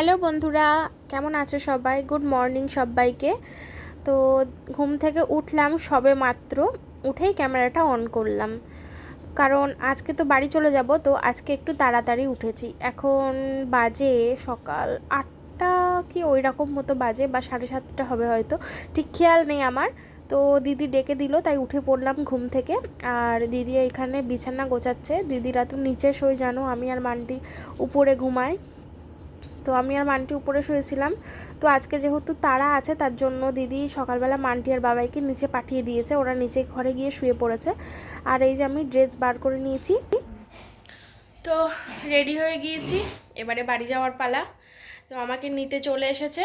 Hello বন্ধুরা, কেমন আছো সবাই? গুড মর্নিং সবাইকে। তো ঘুম থেকে উঠলাম সবে মাত্র, উঠেই ক্যামেরাটা অন করলাম। কারণ আজকে তো বাড়ি চলে যাব, তো আজকে একটু তাড়াতাড়ি উঠেছি। এখন বাজে সকাল আটটা কি ওই রকম মতো বাজে বা সাড়ে সাতটা হবে হয়তো, ঠিক খেয়াল নেই আমার। তো দিদি ডেকে দিল, তাই উঠে পড়লাম ঘুম থেকে। আর দিদি এখানে বিছানা গোছাচ্ছে, দিদিরা তো নিচে শোয় জানো, আমি আর মান্টি উপরে ঘুমাই। তো আমি আর মান্টি উপরে শুয়েছিলাম। তো আজকে যেহেতু তারা আছে, তার জন্য দিদি সকালবেলা মান্টি আর বাবাইকে নিচে পাঠিয়ে দিয়েছে। ওরা নিচে ঘরে গিয়ে শুয়ে পড়েছে। আর এই যে আমি ড্রেস বার করে নিয়েছি। তো রেডি হয়ে গিয়েছি। এবারে বাড়ি যাওয়ার পালা। তো আমাকে নিতে চলে এসেছে।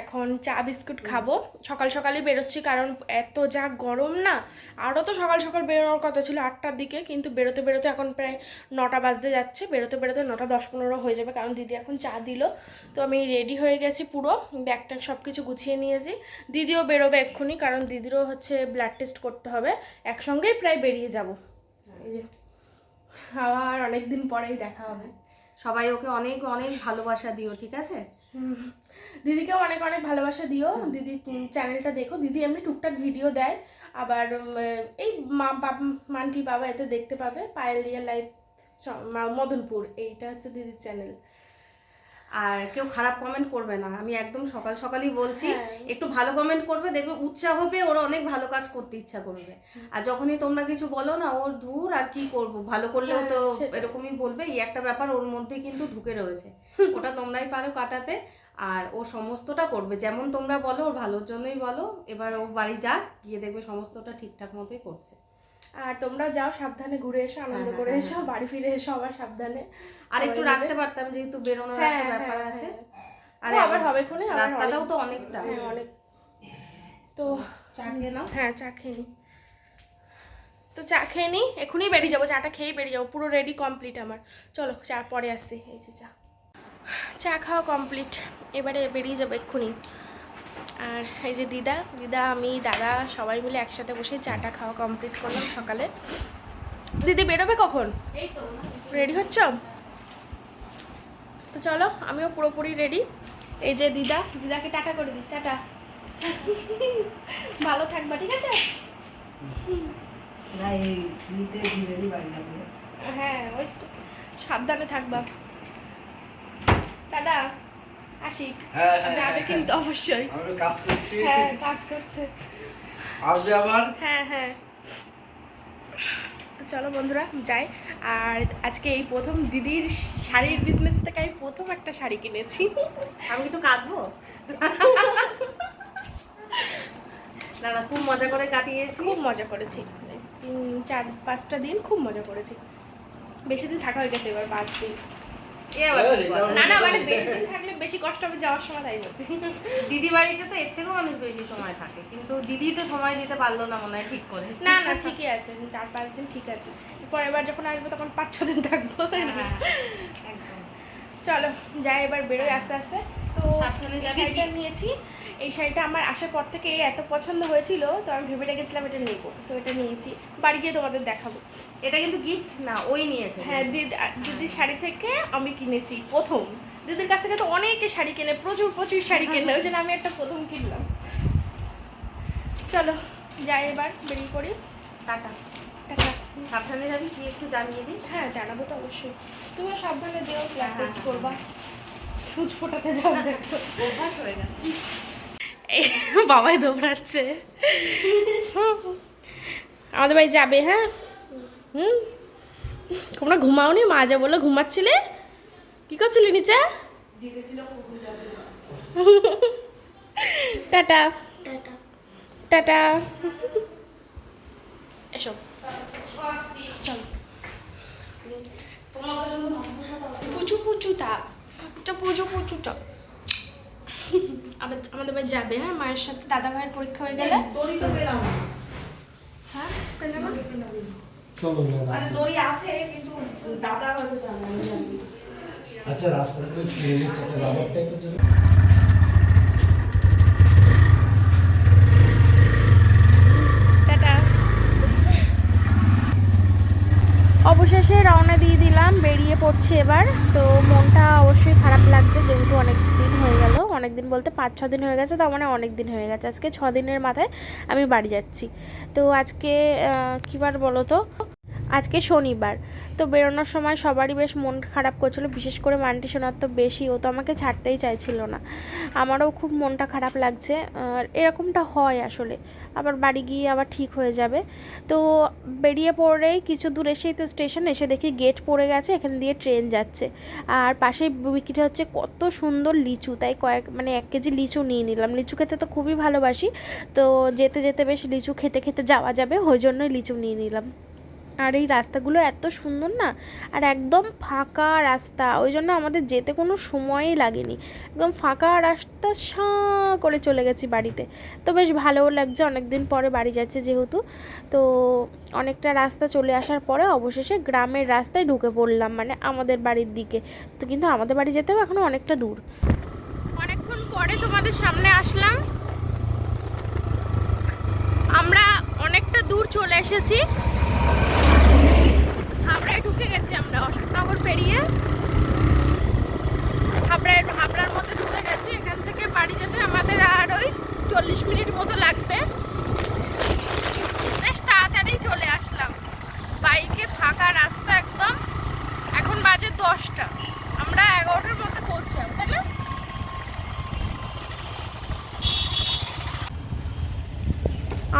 এখন চা বিস্কুট খাব। সকাল সকালই বেরোচ্ছি কারণ এত যা গরম না আরও তো সকাল সকাল বেরোনোর কথা ছিল আটটার দিকে, কিন্তু বেরোতে বেরোতে এখন প্রায় নটা বাজতে যাচ্ছে। বেরোতে বেরোতে নটা দশ পনেরো হয়ে যাবে কারণ দিদি এখন চা দিল। তো আমি রেডি হয়ে গেছি পুরো ব্যাগ ট্যাগ সব কিছু গুছিয়ে নিয়েছি। দিদিও বেরোবে এক্ষুনি কারণ দিদিরও হচ্ছে ব্লাড টেস্ট করতে হবে। একসঙ্গেই প্রায় বেরিয়ে যাব। এই যে, আবার অনেক দিন পরেই দেখা হবে। সবাই ওকে অনেক অনেক ভালোবাসা দিও, ঠিক আছে। দিদিকেও অনেক অনেক ভালোবাসা দিও। দিদি চ্যানেলটা দেখো। দিদি এমনি টুকটাক ভিডিও দেয়। আবার এই মা মান্টি, বাবা এতে দেখতে পাবে। Payel real life Madanpur. এইটা হচ্ছে দিদির চ্যানেল আর কেউ খারাপ কমেন্ট করবে না। আমি একদম সকাল সকালই বলছি হ্যাঁ। একটু ভালো কমেন্ট করবে দেখবে উৎসাহ পেয়ে ওরা অনেক ভালো কাজ করতে ইচ্ছা করবে। আর যখনই তোমরা কিছু বলো না ওর দূর আর কি করব? ভালো করলেও তো হ্যাঁ, এরকমই বলবে এই একটা ব্যাপার ওর মধ্যে কিন্তু ঢুকে রয়েছে। ওটা তোমরাই পারো কাটাতে আর ও সমস্তটা করবে। যেমন তোমরা বলো ওর ভালোর জন্যই বলো এবার ও বাড়ি যাক গিয়ে দেখবে সমস্তটা ঠিকঠাক মতোই করছে। আর তোমরাও যাও সাবধানে ঘুরে এসো আনন্দ হ্যাঁ, করে হ্যাঁ, এসো বাড়ি ফিরে এসো আবার সাবধানে। আর একটু রাখতে পারতাম যেহেতু বেরোনোর হ্যাঁ, একটা ব্যাপার হ্যাঁ, আছে। হ্যাঁ। আর আবার হবে খুনে? রাস্তাটাও তো অনেকটা। হ্যাঁ অনেক। তো চা খেয়ে নাও। হ্যাঁ চা খেয়ে নিই তো চা খেয়ে নিই এখনই বেরিয়ে যাব চাটা খেয়েই বেরিয়ে যাব পুরো রেডি কমপ্লিট আমার। চলো চা পরে আসছি এই যে চা। চা খাওয়া কমপ্লিট এবারে বেরিয়ে যাব এক্ষুনি। আর এই যে দিদা দিদা আমি দাদা সবাই মিলে একসাথে বসে চাটা খাওয়া কমপ্লিট করলাম সকালে। দিদি বেরোবে কখন? রেডি হচ্ছ? তো চলো আমিও পুরোপুরি রেডি এই যে দিদা দিদাকে টাটা করে দিই টাটা। ভালো থাকবা ঠিক আছে? হ্যাঁ ওই সাবধানে থাকবা। দাদা আসি। হ্যাঁ, হ্যাঁ, যাবে কিন্তু অবশ্যই। আমরা কাজ করছি। হ্যাঁ কাজ করছে। আসবে আবার? হ্যাঁ হ্যাঁ। তো চলো বন্ধুরা যাই। আর আজকে এই প্রথম দিদির শাড়ির বিজনেস থেকে আমি প্রথম একটা শাড়ি কিনেছি। আমি একটু কাঁদবো। না না খুব মজা করে কাটিয়েছি। খুব মজা করেছি। চার পাঁচটা দিন খুব মজা করেছি। বেশি দিন থাকা হয়ে গেছে এবার পাঁচ দিন। না না মানে বেশি দিন থাকলে বেশি কষ্ট হবে যাওয়ার সময় তাই বলছি। দিদি বাড়িতে তো এর থেকেও অনেক বেশি সময় থাকে কিন্তু দিদি তো সময় দিতে পারল না মনে হয় ঠিক করে। না না ঠিকই আছে চার পাঁচ দিন ঠিক আছে। পরের বার যখন আসব তখন পাঁচ ছ দিন থাকব। হ্যাঁ, চলো যাই এবার বেরোই আস্তে আস্তে। তো শাড়িটা নিয়েছি। এই শাড়িটা আমার আসার পর থেকে এত পছন্দ হয়েছিল তো আমি ভেবে রেখেছিলাম এটা নেব। তো এটা নিয়েছি। বাড়ি গিয়ে তোমাদের দেখাবো। এটা কিন্তু গিফট না ওই নিয়েছে। হ্যাঁ দিদি দিদির শাড়ি থেকে আমি কিনেছি প্রথম। দিদির কাছ থেকে তো অনেকে শাড়ি কেনে প্রচুর প্রচুর শাড়ি কেনে। ওই জন্য আমি একটা প্রথম কিনলাম। চলো যাই এবার বেরিয়ে পড়ি। টাটা। টাটা। সাবধানে যাবি তুই একটু জানিয়ে দিস। হ্যাঁ জানাব তো অবশ্যই। তুমিও সাবধানে দিও টেস্ট করবা। সুচ ফোটাতে যাবে অভ্যাস হয়ে গেছে। বাবাই দৌড়াচ্ছে। আমাদের বাড়ি যাবে হ্যাঁ? হুম? তোমরা ঘুমাওনি? মা যা বলল ঘুমাচ্ছিলে? কি করছিলি নিচে? টাটা। টাটা। এসো। পুচু পুচুটা। এটা পুজো পুচুটা। আমাদের আমাদের বাড়ি যাবে হ্যাঁ? মায়ের সাথে দাদা ভাইয়ের পরীক্ষা হয়ে গেলে? দড়ি তো পেলাম। হ্যাঁ? মানে দড়ি আছে কিন্তু দাদা হয়তো জানে। আচ্ছা একটা টাটা। অবশেষে রওনা দিয়ে দিলাম বেরিয়ে পড়ছে এবার। তো মনটা অবশ্যই খারাপ কদিন বলতে পাঁচ, ছ দিন হয়ে গেছে, তার মানে অনেক দিন হয়ে গেছে। আজকে ছ দিনের মাথায় আমি বাড়ি যাচ্ছি। তো আজকে কী বার বলো তো? আজকে শনিবার। তো বেরোনোর সময় সবারই বেশ মন খারাপ করছিল, বিশেষ করে মান্টি সোনার তো বেশি, ও তো আমাকে ছাড়তেই চাইছিল না। আমারও খুব মনটা খারাপ লাগছে, আর এরকমটা হয় আসলে। আবার বাড়ি গিয়ে আবার ঠিক হয়ে যাবে। তো বেরিয়ে পড়েই কিছু দূর এসেই তো স্টেশন, এসে দেখি গেট পড়ে গেছে, এখান দিয়ে ট্রেন যাচ্ছে। আর পাশে বিক্রি হচ্ছে কত সুন্দর লিচু, তাই কয়েক মানে এক কেজি লিচু নিয়ে নিলাম। লিচু খেতে তো খুবই ভালোবাসি, তো যেতে যেতে বেশ লিচু খেতে খেতে যাওয়া যাবে, ওই জন্যই লিচু নিয়ে নিলাম। আর এই রাস্তাগুলো এত সুন্দর না? আর একদম ফাঁকা রাস্তা, ওই জন্য আমাদের যেতে কোনো সময়ই লাগেনি। একদম ফাঁকা রাস্তা সাঁ করে চলে গেছি বাড়িতে। তো বেশ ভালোও লাগছে অনেক দিন পরে বাড়ি যাচ্ছে যেহেতু। তো অনেকটা রাস্তা চলে আসার পরে অবশেষে গ্রামের রাস্তায় ঢুকে পড়লাম মানে আমাদের বাড়ির দিকে। তো কিন্তু আমাদের বাড়ি যেতেও এখনও অনেকটা দূর। অনেকক্ষণ পরে তোমাদের সামনে আসলাম। আমরা অনেকটা দূর চলে এসেছি। হাবড়ায় ঢুকে গেছি আমরা, অশোকনগর পেরিয়ে। হাবড়ায় হাবড়ার মধ্যে ঢুকে গেছি, এখান থেকে বাড়ি যেতে আমাদের আর ওই চল্লিশ মিনিট মতো লাগবে। বেশ তাড়াতাড়ি চলে আসলাম। বাইকে ফাঁকা রাস্তা একদম। এখন বাজে দশটা। আমরা এগারোটার মধ্যে পৌঁছলাম তাই না?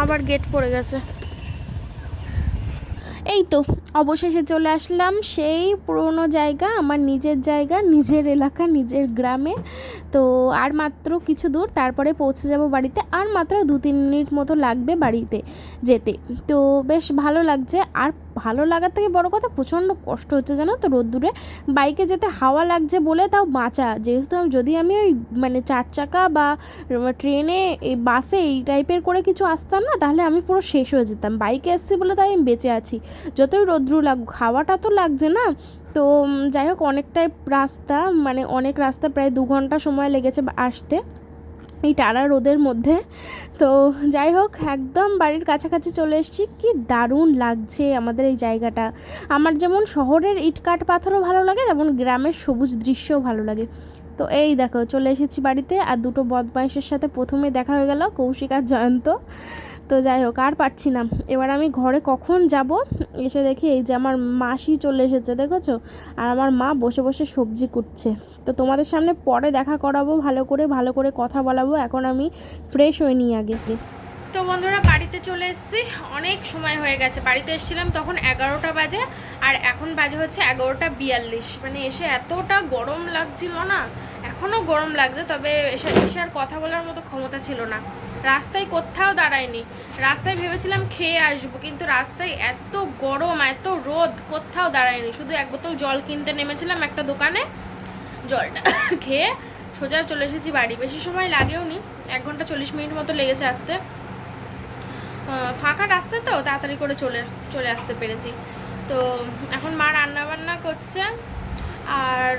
আবার গেট পড়ে গেছে। এই তো, অবশেষে চলে আসলাম সেই পুরনো জায়গা, আমার নিজের জায়গা, নিজের এলাকা, নিজের গ্রামে। তো আর মাত্র কিছু দূর তারপরে পৌঁছে যাব বাড়িতে, আর মাত্র দু তিন মিনিট মতো লাগবে বাড়িতে যেতে। তো বেশ ভালো লাগছে। আর ভালো লাগার থেকে বড় কথা, প্রচণ্ড কষ্ট হচ্ছে জানো তো রোদ্দুরে। বাইকে যেতে হাওয়া লাগছে বলে তাও বাঁচা। যেহেতু যদি আমি ওই মানে চার চাকা বা ট্রেনে, এই বাসে এই টাইপের করে কিছু আসতাম না, তাহলে আমি পুরো শেষ হয়ে যেতাম। বাইকে এসেছি বলে তাই আমি বেঁচে আছি। যতই রৌদ্র লাগুক, হাওয়াটা তো লাগছে না। তো যাই হোক অনেকটাই রাস্তা মানে অনেক রাস্তা প্রায় দু ঘণ্টা সময় লেগেছে আসতে। এই টানা রোদের মধ্যে। তো যাই হোক একদম বাড়ির কাছাকাছি চলে এসেছি। কি দারুণ লাগছে আমাদের এই জায়গাটা। আমার যেমন শহরের ইটকাট পাথরও ভালো লাগে, তেমন গ্রামের সবুজ দৃশ্যও ভালো লাগে। তো এই দেখো, চলে এসেছি বাড়িতে আর দুটো বদমাইশের সাথে প্রথমে দেখা হয়ে গেল কৌশিক আর জয়ন্ত। তো যাই হোক, আর পারছি না। এবার আমি ঘরে কখন যাব? এসে দেখি এই যে আমার মাসি চলে এসেছে, দেখেছ? আর আমার মা বসে বসে সবজি কুটছে। তো তোমাদের সামনে পরে দেখা করাবো, ভালো করে ভালো করে কথা বলাবো। এখন আমি ফ্রেশ হয়ে নিই আগে। তো বন্ধুরা, বাড়িতে চলে এসেছি। অনেক সময় হয়ে গেছে। বাড়িতে এসেছিলাম তখন এগারোটা বাজে আর এখন বাজে হচ্ছে এগারোটা বিয়াল্লিশ। মানে এসে এতটা গরম লাগছিল না। এখনও গরম লাগছে, তবে এসে আর কথা বলার মতো ক্ষমতা ছিল না। রাস্তায় কোথাও দাঁড়ায়নি। রাস্তায় ভেবেছিলাম খেয়ে আসব, কিন্তু রাস্তায় এত গরম, এত রোদ, কোথাও দাঁড়ায়নি। শুধু এক বোতল জল কিনতে নেমেছিলাম একটা দোকানে। জলটা খেয়ে সোজা চলে এসেছি বাড়ি। বেশি সময় লাগেও নি, এক ঘণ্টা চল্লিশ মিনিট মতো লেগেছে আসতে। ফাঁকা রাস্তা তো, তাড়াতাড়ি করে চলে চলে আসতে পেরেছি। তো এখন মা রান্না বান্না করছে, আর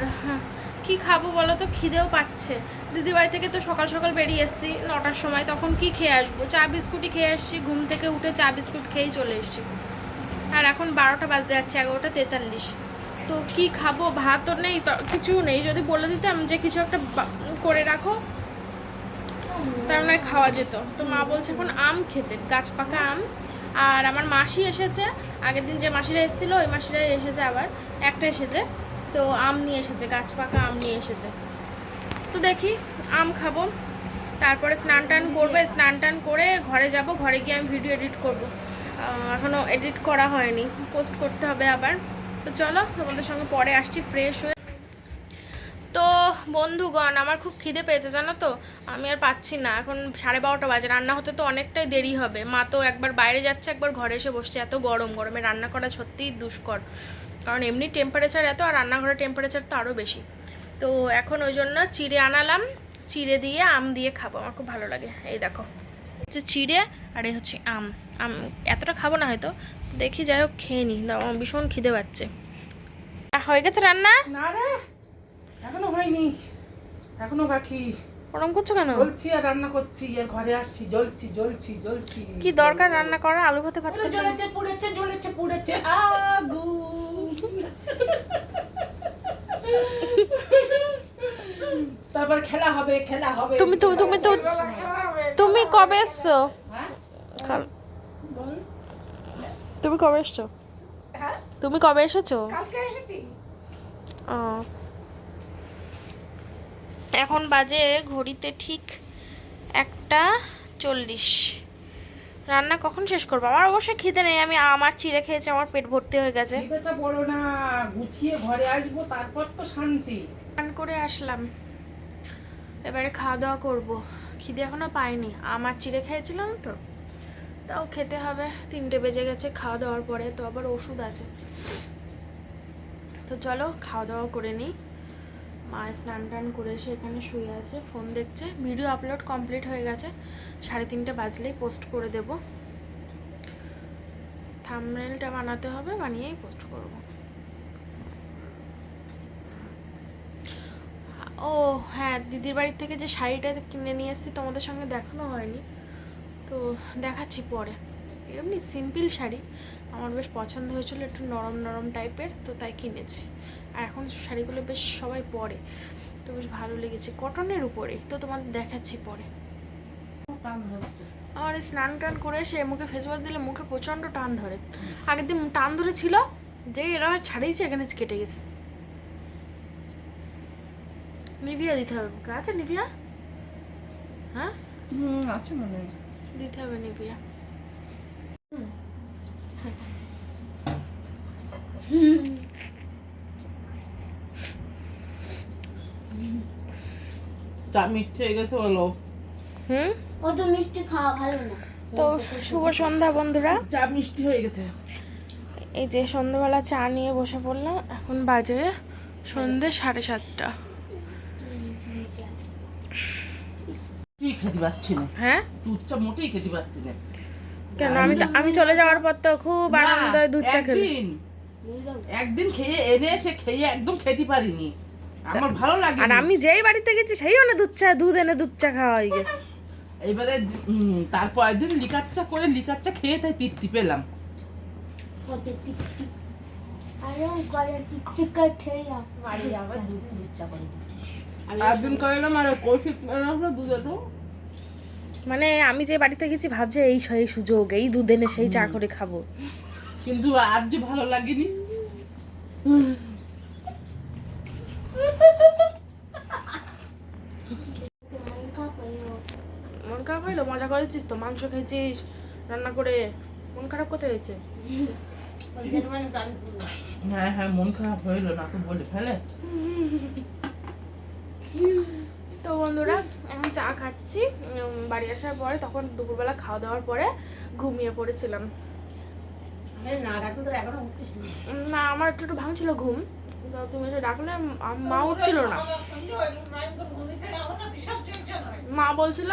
কি খাব বলো তো? খিদেও পাচ্ছে। দিদি বাড়ি থেকে তো সকাল সকাল বেরিয়ে এসেছি, নটার সময়। তখন কি খেয়ে আসব? চা বিস্কুটই খেয়ে আসছি, ঘুম থেকে উঠে চা বিস্কুট খেয়েই চলে এসেছি। আর এখন বারোটা বাজতে যাচ্ছে, এগারোটা তেতাল্লিশ। তো কি খাব? ভাতও নেই কিছু নেই। যদি বলে দিতাম যে কিছু একটা করে রাখো, তার মানে খাওয়া যেত। তো মা বলছে, এখন আম খেতে। গাছ পাকা আম। আর আমার মাসি এসেছে। আগের দিন যে মাসিরা এসেছিল, ওই মাসিরাই এসেছে আবার। একটা এসেছে। তো আম নিয়ে এসেছে, গাছ পাকা আম নিয়ে এসেছে। তো দেখি, আম খাব। তারপরে স্নান টান করবে স্নান টান করে ঘরে যাব, ঘরে গিয়ে আমি ভিডিও এডিট করব। এখনও এখনও এডিট করা হয়নি পোস্ট করতে হবে আবার। তো চলো, তোমাদের সঙ্গে পরে আসছি ফ্রেশ হয়ে বন্ধুগণ, আমার খুব খিদে পেয়েছে, জানো তো? আমি আর পাচ্ছি না। এখন সাড়ে বারোটা বাজে, রান্না হতে তো অনেকটাই দেরি হবে। মা তো একবার বাইরে যাচ্ছে, একবার ঘরে এসে বসছে, এত গরম। গরমে রান্না করা সত্যিই দুষ্কর। কারণ এমনি টেম্পারেচার এত, আর রান্নাঘরের টেম্পারেচার তো আরও বেশি। তো এখন ওই জন্য চিড়ে আনালাম, চিড়ে দিয়ে আম দিয়ে খাব। আমার খুব ভালো লাগে। এই দেখো। হচ্ছে চিড়ে, আর এই হচ্ছে আম। আম এতটা খাব না হয়তো। দেখি যাই হোক, খেয়ে নিই ভীষণ খিদে পাচ্ছে। হয়ে গেছে রান্না? না এখনও হয়নি এখনও বাকি। ওরম করছ কেন? জ্বলছি আর রান্না করছি আর ঘরে আসছি জ্বলছি জ্বলছি জ্বলছি। কি দরকার রান্না করা? আলু ভাতে ভাত জ্বলেছে পুড়েছে জ্বলেছে পুড়েছে আগুন তা তারপরে খেলা হবে খেলা হবে। তুমি তুমি তুমি তো তুমি কবে এসছো? হ্যাঁ? তুমি কবে এসছো? হ্যাঁ? তুমি কবে এসেছ? কালকে এসেছি। ও। এখন বাজে ঘড়িতে ঠিক একটা চল্লিশ। রান্না কখন শেষ করব? আমার অবশ্যই খিদে নেই আমি আমার চিড়ে খেয়েছি আমার পেট ভর্তি হয়ে গেছে। বড় না গুছিয়ে ঘরে আসব তারপর তো শান্তি। স্নান করে আসলাম। এবারে খাওয়া দাওয়া করব। খিদে এখনও পাইনি। আমার চিড়ে খেয়েছিলাম তো তাও খেতে হবে। তিনটে বেজে গেছে খাওয়া দাওয়ার পরে তো আবার ওষুধ আছে। তো চলো খাওয়া দাওয়া করে নিই। মা স্নান টান করে এসে এখানে শুয়ে আছে ফোন দেখছে ভিডিও আপলোড কমপ্লিট হয়ে গেছে, সাড়ে তিনটে বাজলেই পোস্ট করে দেব। থামনেলটা বানাতে হবে, বানিয়েই পোস্ট করব। ও হ্যাঁ দিদির বাড়ির থেকে যে শাড়িটা কিনে নিয়ে এসেছি তোমাদের সঙ্গে দেখানো হয়নি। তো দেখাচ্ছি পরে। এমনি সিম্পল শাড়ি। আমার বেশ পছন্দ হয়েছিল একটু নরম নরম টাইপের তো তাই কিনেছি। আর এখন শাড়িগুলো বেশ সবাই পরে তো বেশ ভালো লেগেছে। কটনের উপরে তো তোমাদের দেখাচ্ছি পরে। আমার এই স্নান টান করে এসে মুখে ফেস ওয়াশ দিলে মুখে প্রচণ্ড টান ধরে। আগের দিন টান ধরেছিল যে এরা ছাড়িয়েছে এখানে কেটে গেছে। নিভিয়া দিতে হবে মুখে। আছে নিভিয়া? হ্যাঁ? হুম আছে মনে হয়। দিতে হবে নিভিয়া। চা মিষ্টি হয়ে গেছে বলো। হুম? অত মিষ্টি খাওয়া ভালো না। তো শুভ সন্ধ্যা বন্ধুরা। চা মিষ্টি হয়ে গেছে। এই যে সন্ধ্যাবেলা চা নিয়ে বসে পড়লাম এখন বাজে সন্ধ্যে সাড়ে সাতটা। খেতে পাচ্ছি না? হ্যাঁ? দুধ চা মোটেই খেতে পাচ্ছি না। কেন? আমি তো আমি চলে যাওয়ার পর তো খুব আনন্দ দুধ চা খেলে। একদিন। একদিন খেয়ে এনে সে খেয়ে একদম খেতে পারিনি। আমার ভালো লাগে আর আমি যেই বাড়িতে গেছি সেই অনেক দুধ চা দুধ এনে দুধ চা খাওয়া হয়ে গেছে এবারে তারপর দিন লিকার চা করে লিকার চা খেয়ে তাই তৃপ্তি পেলাম। মানে আমি যে বাড়িতে গেছি ভাবছি এই সেই সুযোগ এই দুধ এনে সেই চা করে খাব। কিন্তু আর যে ভালো লাগেনি। মন খারাপ হইল? মজা করেছিস তো? মাংস খেয়েছিস? রান্না করে? মন খারাপ কোথায় হয়েছে? হ্যাঁ হ্যাঁ মন খারাপ হইল না তো বলে ফেলে। তো বন্ধুরা এখন চা খাচ্ছি। বাড়ি আসার পরে তখন দুপুরবেলা খাওয়া দাওয়ার পরে ঘুমিয়ে পড়েছিলাম। না আমার একটু একটু ভাঙছিল ঘুম। তুমি এসে ডাকলে মা উঠছিল না। মা বলছিল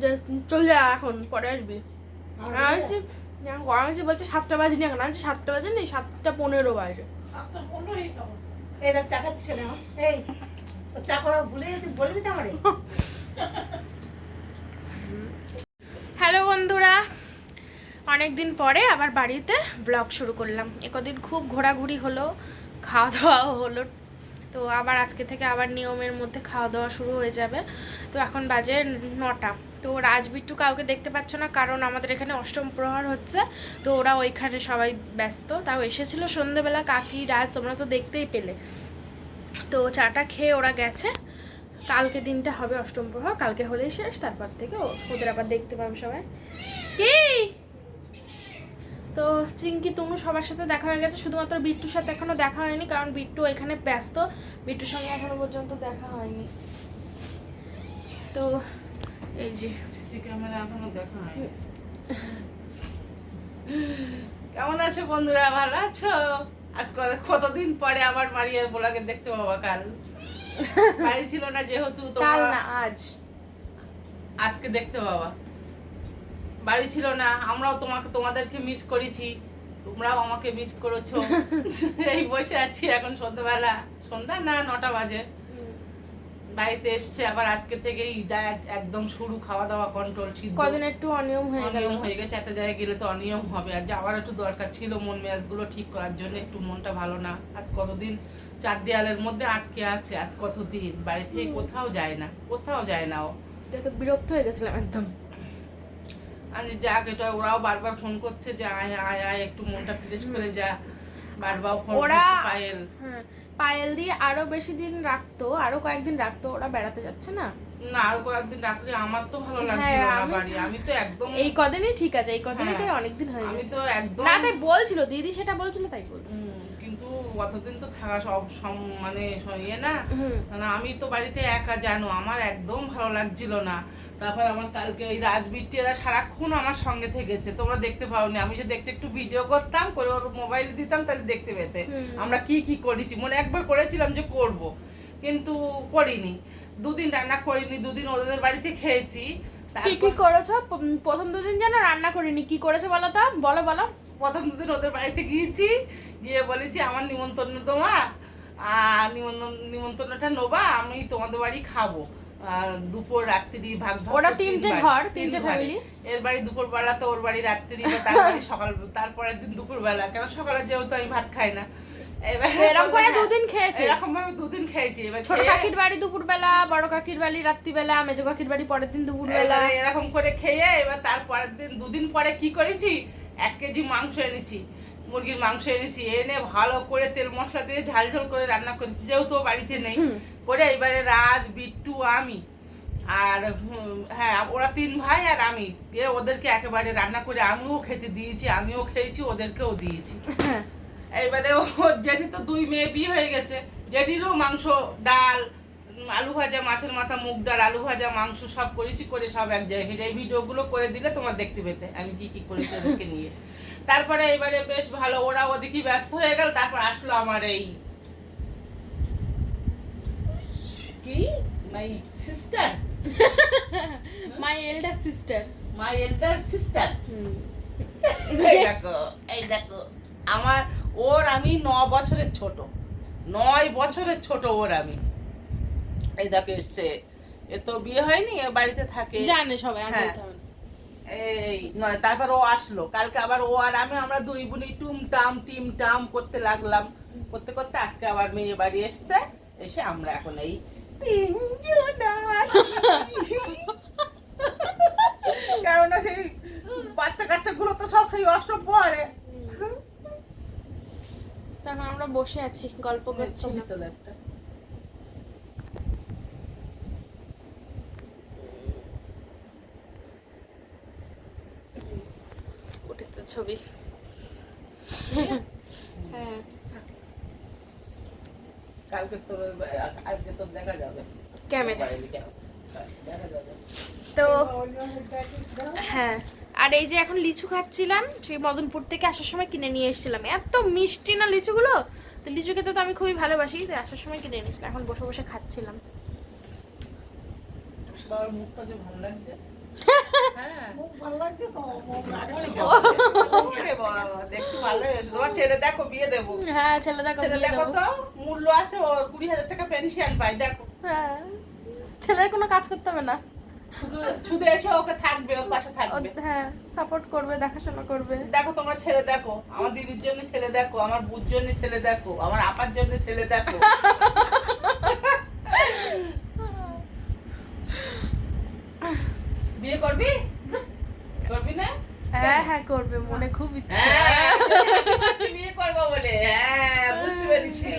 যে চল যা এখন পরে আসবি। আমি গরম আছে বলছে সাতটা বাজে এখন। বলছি, সাতটা বাজে নেই সাতটা পনেরো বাজে। এই দেখ চা খাচ্ছিস কেন? এই চা করা ভুলে তুই বলবি তো আমারে হ্যালো বন্ধুরা অনেক দিন পরে আবার বাড়িতে ব্লগ শুরু করলাম। একদিন খুব ঘোরাঘুরি হলো খাওয়া দাওয়াও হলো। তো আবার আজকে থেকে আবার নিয়মের মধ্যে খাওয়া দাওয়া শুরু হয়ে যাবে। তো এখন বাজে নটা। তো রাজবিট্টু কাউকে দেখতে পাচ্ছ না কারণ আমাদের এখানে অষ্টম প্রহর হচ্ছে। তো ওরা ওইখানে সবাই ব্যস্ত। তাও এসেছিল সন্ধেবেলা, কাকি, রাজ, তোমরা তো দেখতেই পেলে। তো চাটা খেয়ে ওরা গেছে। কালকে দিনটা হবে অষ্টম প্রহর। কালকে হলেই শেষ। তারপর থেকে ওদের আবার দেখতে পাবে সবাই। কি? তো চিঙ্কি তুনু সবার সাথে দেখা হয়ে গেছে। শুধুমাত্র বিট্টুর সাথে এখনও দেখা হয়নি কারণ বিট্টু এখানে ব্যস্ত। বিট্টুর সঙ্গে এখনও পর্যন্ত দেখা হয়নি। তো এই যে সিসি ক্যামেরা এখনও দেখা হয়নি। কেমন আছো বন্ধুরা? ভালো আছো? আজ কতদিন পরে আবার মারিয়ার বোলাকে দেখতে পাবো কাল? বাড়ি ছিল না যেহেতু কাল না আজ। আজকে দেখতে পাবা। বাড়ি ছিল না আমরাও তোমাকে তোমাদেরকে মিস করেছি। তোমরাও আমাকে মিস করেছ। এই বসে আছি এখন সন্ধ্যাবেলা। সন্ধ্যা না নটা বাজে। বাড়িতে এসছে আবার আজকে থেকেই ডায়েট একদম শুরু খাওয়া দাওয়া কন্ট্রোল সিদ্ধ। কদিন একটু অনিয়ম হয়ে গেল। অনিয়ম হয়ে গেছে একটা জায়গায় গেলে তো অনিয়ম হবে। আর যাওয়ার একটু দরকার ছিল মন মেজাজগুলো ঠিক করার জন্য একটু মনটা ভালো না। আজ কতদিন চার দেয়ালের মধ্যে আটকে আছে আজ কতদিন? বাড়ি থেকে কোথাও যায় না কোথাও যায় না ও। বিরক্ত হয়ে গেছিলাম একদম। যাক এটা ওরাও বারবার ফোন করছে যে আয় আয় আয় একটু মনটা ফ্রেশ করে যা। বারবার ফোন ওরা- পায়েল। হ্যাঁ পায়েল দিয়ে আরও বেশি দিন রাখতো আরও কয়েকদিন রাখতো ওরা বেড়াতে যাচ্ছে না? না আর কয়েকদিন রাখলে আমার তো ভালো হ্যাঁ, না বাড়ি। আমি তো একদম এই কদিনই ঠিক আছে এই কদিনই তো হ্যাঁ। অনেকদিন হয়ে আমি তো একদম না তাই বলছিল দিদি সেটা বলছিল তাই বলছি। কিন্তু অতদিন তো থাকা সব মানে ইয়ে না আমি তো বাড়িতে একা জানো আমার একদম ভালো লাগছিল না। তারপর আমার কালকে ওই রাজবীরটি এরা সারাক্ষণ আমার সঙ্গে থেকেছে। তোমরা দেখতে পাওনি। আমি যে দেখতে একটু ভিডিও করতাম করে ওর মোবাইল দিতাম তাহলে দেখতে পেতে। আমরা কি কি করেছি? মনে একবার করেছিলাম যে করব। কিন্তু করিনি। দুদিন রান্না করিনি দুদিন ওদের বাড়িতে খেয়েছি। কি কি করেছ? প্রথম দুদিন যেন রান্না করিনি। কি করেছ বলো তো? বলো বলো। প্রথম দুদিন ওদের বাড়িতে গিয়েছি। গিয়ে বলেছি আমার নিমন্ত্রণ তোমা আর নিমন্ত্রণ নিমন্ত্রণটা নোবা আমি তোমাদের বাড়ি খাব। দুপুর রাত্রি ভাগ ওরা তিনটে ঘর, তিনটে family? এর বাড়ি দুপুর বেলা তো ওর বাড়ি রাত্রি বা তার বাড়ি সকাল তারপরের দিন দুপুর বেলা সকালে যেহেতু আমি ভাত খাই না। এবার এরকম করে হ্যাঁ, দুদিন খেয়েছে। এরকম ভাবে দুদিন খেয়েছি। এবার ছোট কাকির বাড়ি দুপুরবেলা বড় কাকির বাড়ি রাত্রিবেলা মেজো কাকির বাড়ি পরের দিন দুপুরবেলা। এরকম করে খেয়ে এবার তারপরের দিন দুদিন পরে কি করেছি? এক কেজি মাংস এনেছি। মুরগির মাংস এনেছি এনে ভালো করে তেল মশলা দিয়ে ঝাল ঝাল করে রান্না করেছি যেহেতু বাড়িতে নেই। করে এবারে রাজ বিট্টু আমি আর হ্যাঁ ওরা তিন ভাই আর আমি। দিয়ে ওদেরকে একেবারে রান্না করে আমিও খেতে দিয়েছি আমিও খেয়েছি ওদেরকেও দিয়েছি। হ্যাঁ। এইবারে ও জেঠি তো দুই মেয়ে বিয়ে হয়ে গেছে। জেঠিরও মাংস ডাল আলু ভাজা মাছের মাথা মুগ ডাল আলু ভাজা মাংস সব করেছি করে সব এক জায়গায়। এই ভিডিওগুলো করে দিলে তোমার দেখতে পেতে আমি কি কি করেছি ওদেরকে নিয়ে। তারপরে এবারে বেশ ভালো ওরা ওদিকে ব্যস্ত হয়ে গেল তারপর আসলো আমার এই কি? My sister my elder sister my elder sister এই দেখো এই দেখো আমার ওর আমি ন বছরের ছোট। নয় বছরের ছোট ওর আমি। এই দেখো এসছে। এ তো বিয়ে হয়নি এ বাড়িতে থাকে। জানে সবাই হ্যাঁ। এই তারপর ও আসলো। কালকে আবার ও আর আমি আমরা দুই বোনই টুম টাম টিম টাম করতে লাগলাম। করতে করতে আজকে আবার মেয়ে বাড়ি এসছে। এসে আমরা এখন এই কেননা সেই বাচ্চা কাচ্চা গুলো তো সব সেই অষ্টম পরে। তখন আমরা বসে আছি গল্প করছিলাম। একটা। ছবি। হ্যাঁ। কালকে তোর আজকে তোর দেখা যাবে। ক্যামেরা। মোবাইলে ক্যামেরা। দেখা যাবে। তো হ্যাঁ। আর এই যে এখন লিচু খাচ্ছিলাম সেই মদনপুর থেকে আসার সময় কিনে নিয়ে এসেছিলাম। এত মিষ্টি না লিচুগুলো? তো লিচু খেতে তো আমি খুবই ভালোবাসি তো আসার সময় কিনে এনেছিলাম এখন বসে বসে খাচ্ছিলাম। মুখটা যে ভালো লাগছে। হ্যাঁ ছেলে দেখো হ্যাঁ ছেলে দেখো ছেলে বিয়ে দেখো দেবো। তো মূল্য আছে ওর কুড়ি হাজার টাকা পেনশন পাই দেখো। হ্যাঁ ছেলের কোনো কাজ করতে হবে না। শুধু এসে ওকে থাকবে ওর পাশে থাকবে। হ্যাঁ সাপোর্ট করবে দেখাশোনা করবে। দেখো তোমার ছেলে দেখো আমার দিদির জন্য ছেলে দেখো আমার বুর জন্য ছেলে দেখো আমার আপার জন্য ছেলে দেখো বিয়ে করবি করবি না হ্যাঁ করবে মনে খুব ইচ্ছা। বিয়ে করব বলে হ্যাঁ বুঝতে পেরেছি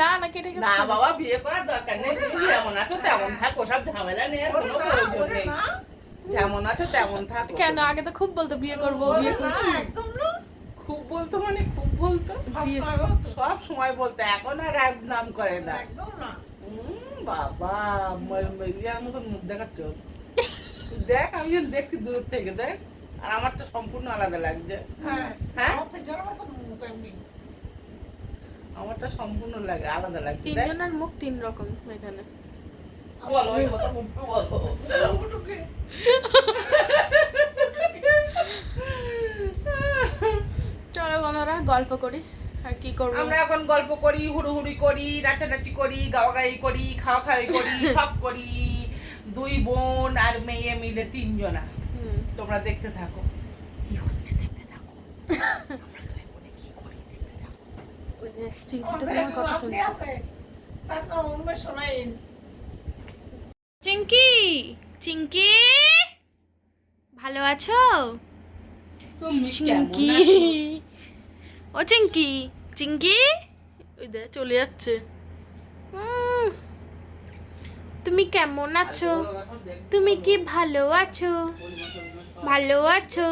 না না কেটে না বাবা বিয়ে করার দরকার নেই তুমি যেমন আছো তেমন থাকো। সব ঝামেলা নেই আর কোনো প্রয়োজন নেই। যেমন আছো তেমন থাকো। কেন? আগে তো খুব বলতো বিয়ে করব বিয়ে করব। একদম না। খুব বলতো মানে খুব বলতো। বিয়ে সব সময় বলতো এখন আর এক নাম করে না। একদম না। উম, বাবা ইয়ার মতন মুখ দেখাচ্ছ? দেখ আমি যখন দেখছি দূর থেকে দেখ। আর আমারটা সম্পূর্ণ আলাদা লাগছে। হ্যাঁ হ্যাঁ? আমার আমারটা সম্পূর্ণ লাগে আলাদা লাগছে তিনজনের মুখ তিন রকম এখানে। বলো কথা চলো বন্ধুরা গল্প করি। আর কি করব? আমরা এখন গল্প করি হুড়ুহুড়ি করি নাচানাচি করি গাওয়া গাই করি খাওয়া খাওয়াই করি সব করি। দুই বোন আর মেয়ে মিলে তিনজনা। হুম। তোমরা দেখতে থাকো। কি হচ্ছে দেখতে থাকো? আমরা দুই বোনে কি করি দেখতে থাকো। ওই যে চিঙ্কিটা আমার তোমার কথা শুনছে। আছে তার নাম চিঙ্কি চিঙ্কি ভালো আছো? তুমি চিঙ্কি ও চিঙ্কি চিঙ্কি ওই দে চলে যাচ্ছে। তুমি কেমন আছো? তুমি কি ভালো আছো? ভালো আছো?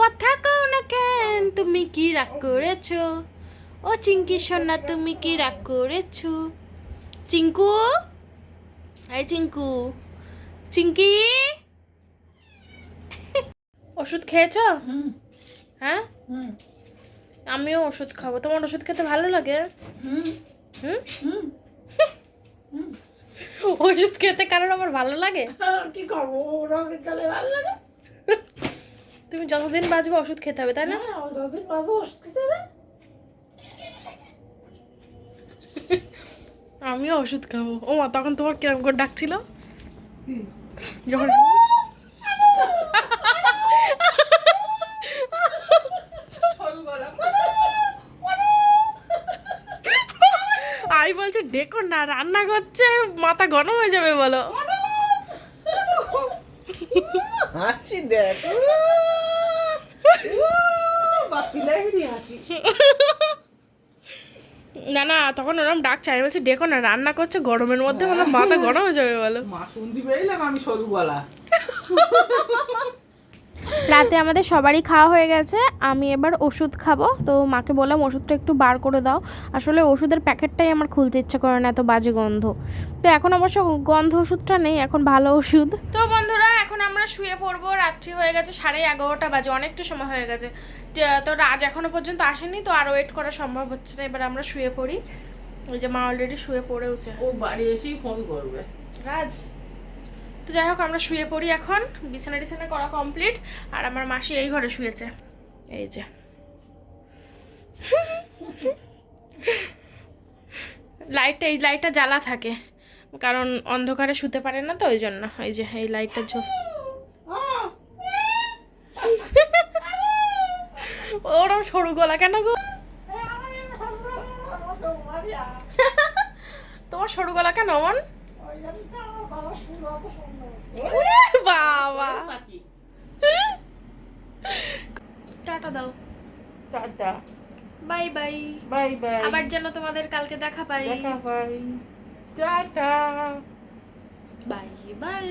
কথা কও না কেন তুমি কি রাগ করেছ? ও চিঙ্কি সোনা তুমি কি রাগ করেছ? চিঙ্কু? এই চিঙ্কু। চিঙ্কি? ওষুধ খেয়েছো? হ্যাঁ? আমিও ওষুধ খাব। তোমার ওষুধ খেতে ভালো লাগে? হুম? হুম। ওষুধ খেতে কারণ আমার ভালো লাগে? কি করব? রঙের তাহলে ভালো লাগে। তুমি যতদিন বাঁচবে ওষুধ খেতে হবে তাই না? হ্যাঁ যতদিন পাবো ওষুধ খেতে হবে। আমিও ওষুধ খাব। ও মা তখন তোমার কিরম করে ডাকছিল? যখন আই বলছে ডেকো না রান্না করছে মাথা গরম হয়ে যাবে বলো। হাসি দেখ। না না তখন ওরম ডাকছে আমি বলছি ডেকো না রান্না করছে গরমের মধ্যে বলো মাথা গরম হয়ে যাবে বলো। মা শুনতে পেলাম আমি সরু বলা রাতে আমাদের সবারই খাওয়া হয়ে গেছে। আমি এবার ওষুধ খাব। তো মাকে বললাম ওষুধটা একটু বার করে দাও। আসলে ওষুধের প্যাকেটটাই আমার খুলতে ইচ্ছে করে না এত বাজে গন্ধ। তো এখন অবশ্য গন্ধ ওষুধটা নেই এখন ভালো ওষুধ। তো বন্ধুরা এখন আমরা শুয়ে পড়ব। রাত্রি হয়ে গেছে সাড়ে এগারোটা বাজে অনেকটা সময় হয়ে গেছে। তো রাজ এখনও পর্যন্ত আসেনি তো আর ওয়েট করা সম্ভব হচ্ছে না। এবার আমরা শুয়ে পড়ি। ওই যে মা অলরেডি শুয়ে পড়েওছে। ও বাড়ি এসেই ফোন করবে। রাজ? তো যাই হোক, আমরা শুয়ে পড়ি এখন। বিছানা টিছানা করা কমপ্লিট আর আমার মাসি এই ঘরে শুয়েছে। এই যে। লাইটটা, এই লাইটটা জ্বালা থাকে। কারণ অন্ধকারে শুতে পারে না তো, ওই জন্য। এই যে, এই লাইটটা ঝোল ওরম সরু গলা কেন গো? তোমার সরু গলা কেন, অমন? বাবা টাটা দাও। Tata. Bye bye. Bye bye. আবার যেন তোমাদের কালকে দেখা পাই। দেখা পাই। টাটা। Bye by.